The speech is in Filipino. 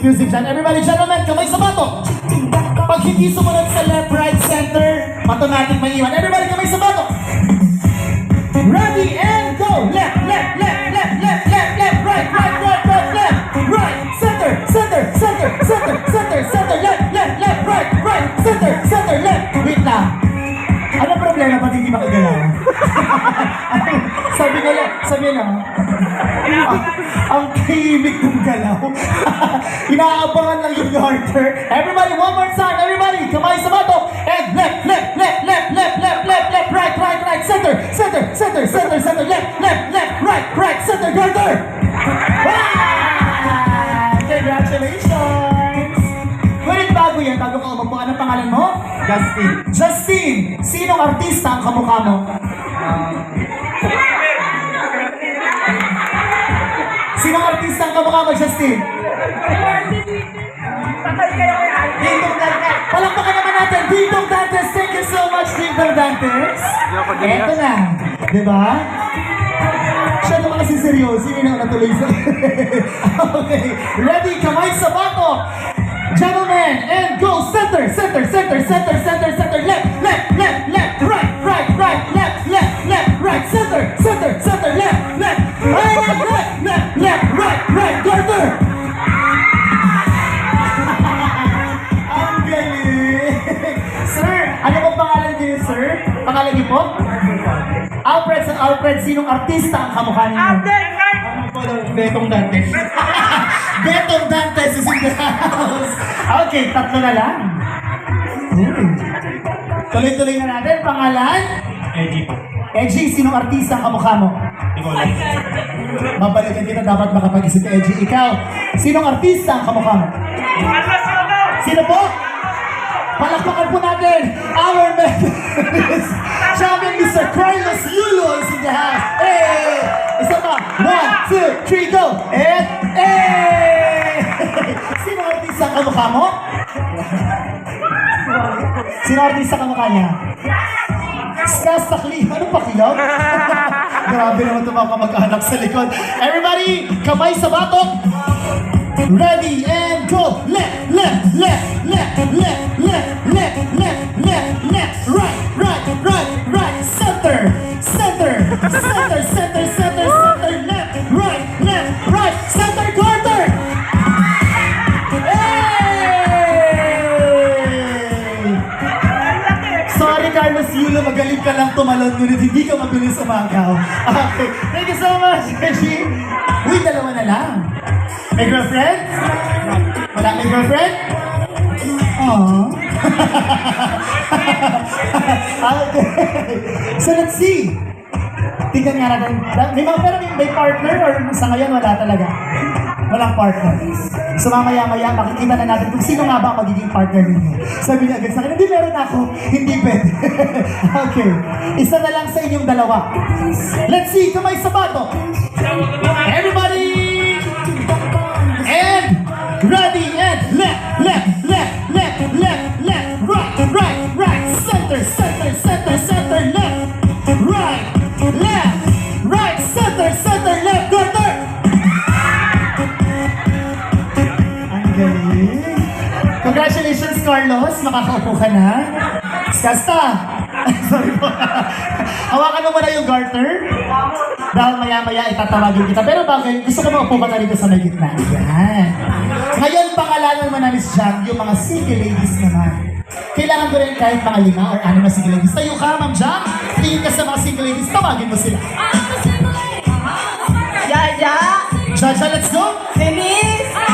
Music dyan. Everybody, gentlemen, kamay sa bato. Pag hindi sumunod sa left, right, center, automatic may iwan. Everybody, kamay sa bato. Ready and go! Left, nga lang, ang, ang tahimik kong galaw. Inaabangan lang yung garter. Everybody, one more time. Everybody, kamay sa bato. And left, left, left, left, left, left, left, left, right, right, right, center, center, center, center, center, left, left, left, right, right, center, garter. Ah! Congratulations! Ngunit bago yan, bago ka umupo, anong pangalan mo? Justin. Justin! Sinong artista ang kamukha mo? Sinong Justin? Dingdong Dantes! Palakpakan naman natin! Dingdong Dantes! Thank you so much, Dingdong Dantes! Eto na! Di ba? Siya naman kasi seryoso, hindi na ako natuloy sa... okay, ready? Kamay sa bato! Gentlemen, and go! Center, center, center, center, center, center, Pangalan niyo po? Alfred sa Alfred, sinong artista ang kamukha niyo? Ano po daw? Betong Dantes. Betong Dantes is in the house. Okay, tatlo na lang. Hmm. Tuloy-tuloy na natin. Pangalan? Edgy po. Edgy, sinong artista ang kamukha mo? Alam. Babalikan kita, dapat makapag-isip ka, Edgy. Ikaw, sinong artista ang kamukha mo? Sino po? Palakpakan po natin our members. Champion Mr. Carlos Yulo is in the house. Hey! Isa pa. One, two, three, go! And, hey! Sino artista ang kamukha mo? Sino artista ang kamukha niya? Skas Takli. Ano pa kilaw? Grabe naman ito mga kamag-anak sa likod. Everybody, kamay sa batok. Ready and go! Left, left, left, left, left, left, Sorry, Carlos Yulo, magaling ka lang tumalon, ngunit hindi ka mabilis umagaw. Okay, thank you so much, Reggie. Uy, dalawa na lang. May girlfriend? Wala may girlfriend? Aww. okay. So let's see. Tingnan nga natin. May mga pero may partner or sa ngayon wala talaga? Walang partner. So mamaya-maya makikita na natin kung sino nga ba magiging partner ninyo. Sabi niya agad sa akin, hindi meron ako. Hindi pwede. okay. Isa na lang sa inyong dalawa. Let's see. Kamay sa bato. Everybody! And ready and left, left, left, left, left, left, right, right, Carlos. Makakaupo ka na. Skasta. Sorry po. Hawakan mo muna yung garter. Dahil maya-maya itatawagin kita. Pero bakit? Gusto ko maupo ka na rito sa may gitna. Yan. Ngayon, pangalanan mo na Miss Jam, yung mga single ladies naman. Kailangan ko rin kahit mga lima or ano na single ladies. Tayo ka, Ma'am Jam. Tingin ka sa mga single ladies. Tawagin mo sila. Jaja! Jaja, let's go. Denise!